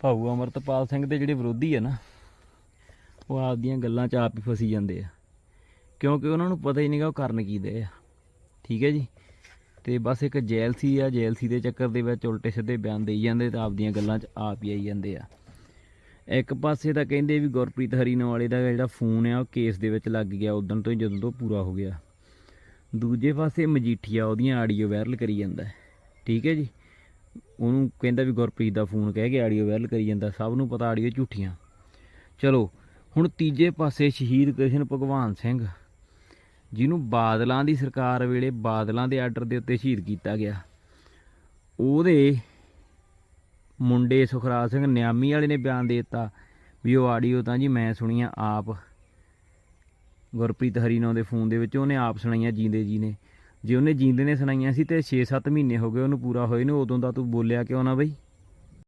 ਭਾਊ ਅਮਰਤਪਾਲ ਸਿੰਘ ਦੇ ਜਿਹੜੇ ਵਿਰੋਧੀ ਆ ਨਾ, ਉਹ ਆਪਦੀਆਂ ਗੱਲਾਂ 'ਚ ਆਪ ਹੀ ਫਸੀ ਜਾਂਦੇ ਆ। ਕਿਉਂਕਿ ਉਹਨਾਂ ਨੂੰ ਪਤਾ ਹੀ ਨਹੀਂਗਾ ਉਹ ਕਰਨ ਕੀ ਦੇ ਆ। ਠੀਕ ਹੈ ਜੀ? ਤੇ ਬਸ ਇੱਕ ਜੈਲਸੀ ਆ, ਜੈਲਸੀ ਦੇ ਚੱਕਰ ਦੇ ਵਿੱਚ ਉਲਟੇ ਸਿੱਧੇ ਬਿਆਨ ਦੇਈ ਜਾਂਦੇ ਤੇ ਆਪਦੀਆਂ ਗੱਲਾਂ 'ਚ ਆਪ ਹੀ ਆਈ ਜਾਂਦੇ ਆ। ਇੱਕ ਪਾਸੇ ਤਾਂ ਕਹਿੰਦੇ ਵੀ ਗੁਰਪ੍ਰੀਤ ਹਰੀਨੋ ਵਾਲੇ ਦਾ ਜਿਹੜਾ ਫੋਨ ਆ, ਉਹ ਕੇਸ ਦੇ ਵਿੱਚ ਲੱਗ ਗਿਆ, ਉਦੋਂ ਤੋਂ ਹੀ ਜਦੋਂ ਤੋਂ ਪੂਰਾ ਹੋ ਗਿਆ। ਦੂਜੇ ਪਾਸੇ ਮਜੀਠੀਆ ਉਹਦੀਆਂ ਆਡੀਓ ਵਾਇਰਲ ਕਰੀ ਜਾਂਦਾ। ਠੀਕ ਹੈ ਜੀ? ਉਹਨੂੰ ਕਹਿੰਦਾ ਵੀ ਗੁਰਪ੍ਰੀਤ ਦਾ ਫੋਨ ਕਹਿ ਕੇ ਆਡੀਓ ਵਾਇਰਲ ਕਰੀ ਜਾਂਦਾ, ਸਭ ਨੂੰ ਪਤਾ ਆਡੀਓ ਝੂਠੀਆਂ। ਚਲੋ, ਹੁਣ ਤੀਜੇ ਪਾਸੇ ਸ਼ਹੀਦ ਕ੍ਰਿਸ਼ਨ ਭਗਵਾਨ ਸਿੰਘ, ਜਿਹਨੂੰ ਬਾਦਲਾਂ ਦੀ ਸਰਕਾਰ ਵੇਲੇ ਬਾਦਲਾਂ ਦੇ ਆਰਡਰ ਦੇ ਉੱਤੇ ਸ਼ਹੀਦ ਕੀਤਾ ਗਿਆ। ਉਹਦੇ ਮੁੰਡੇ ਸੁਖਰਾਜ ਸਿੰਘ ਨਿਆਮੀ ਵਾਲੇ ਨੇ ਬਿਆਨ ਦੇ ਦਿੱਤਾ ਵੀ ਉਹ ਆਡੀਓ ਤਾਂ ਜੀ ਮੈਂ ਸੁਣੀਆਂ ਆਪ, ਗੁਰਪ੍ਰੀਤ ਹਰੀਨੋ ਦੇ ਫੋਨ ਦੇ ਵਿੱਚ ਉਹਨੇ ਆਪ ਸੁਣਾਈਆਂ, ਜੀਂਦੇ ਜੀ ਨੇ। ਜੇ ਉਹਨੇ ਜੀਂਦੇ ਨੇ ਸੁਣਾਈਆਂ ਸੀ ਤੇ 6-7 ਮਹੀਨੇ ਹੋ ਗਏ ਉਹਨੂੰ ਪੂਰਾ ਹੋਏ ਨੂੰ, ਉਦੋਂ ਦਾ ਤੂੰ ਬੋਲਿਆ ਕਿਉਂ ਨਾ ਬਈ?